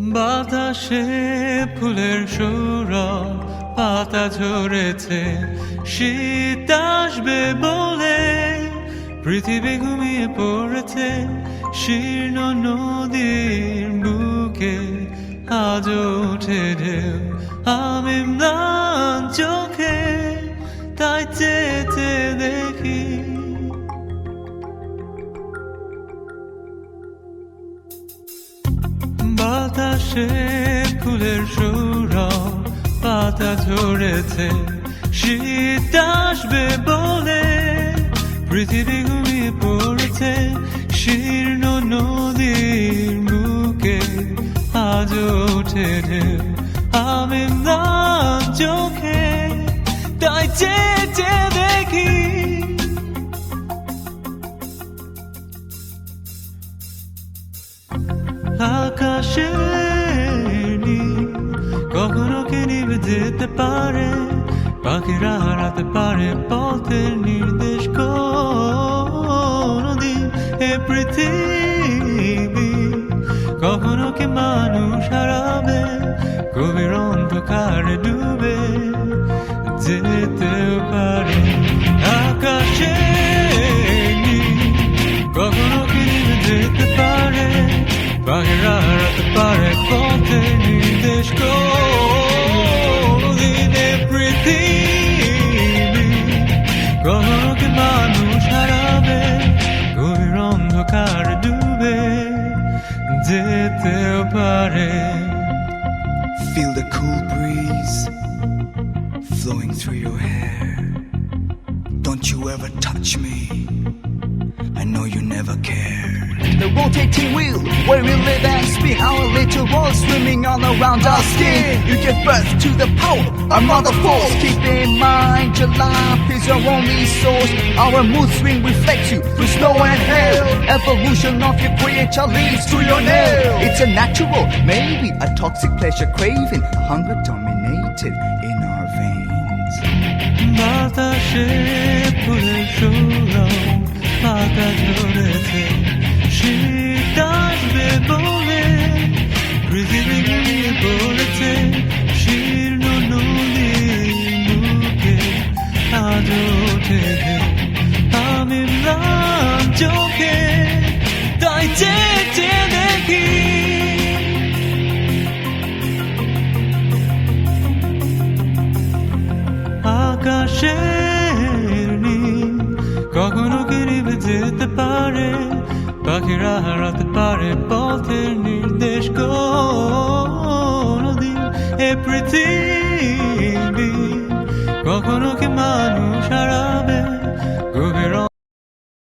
বাতাসে ফুলের সৌরভ, পাতা ঝরেছে, শীত আসবে বলে। পৃথিবী ঘুমিয়ে পড়েছে, শীর্ণ নদীর বুকে। আজ ওঠে ঢেউ আমি ম্লান চোখে। তাই চেতে দেখি বাতাসে ফুলের সৌরভ পাতা ঝরেছে। শীত আসবে বলে পৃথিবী ঘুমিয়ে পড়েছে। শীর্ণ নদীর বুকে আজ ওঠে আমি ম্লান চোখে তাই চেয়ে দেখি। আকাশের যেতে পারে, পাখিরা হারাতে পারে, পথের নির্দেশ কোনদিন এ পৃথিবী। কখনো কি মানুষ হারাবে, গভীর অন্ধকারে ডুবে যেতে পারে। আকাশের নীল, কখনো কি যেতে পারে, পাখিরা হারাতে পারে পথে নির্দেশ দিনে যেতেও পারে Feel the cool breeze flowing through your hair. Don't you ever touch me. I know you never care. The rotating wheel where we live and spin our little world swimming all around our skin. You give birth to the power, our mother force. Keep in mind your life is your only source. Our mood swing reflects you through snow and hail. Evolution of your creature leads to your nail. It's a natural, maybe a toxic pleasure craving, hunger dominated in our veins. বাতাসে ফুলের সৌরভ পাতা ঝরেছে শীত আসবে বলে পৃথিবী ঘুমিয়ে পড়েছে শীর্ণ নদীর মুখে ঢেউ। আমি ম্লান চোখে তাই চেয়ে দেখি আকাশের নীল, কখনো কি নিভে যেতে পারে, পাখিরা হারাতে পারে পথের নির্দেশ কোনদিন এ পৃথিবী কখনো কি মানুষ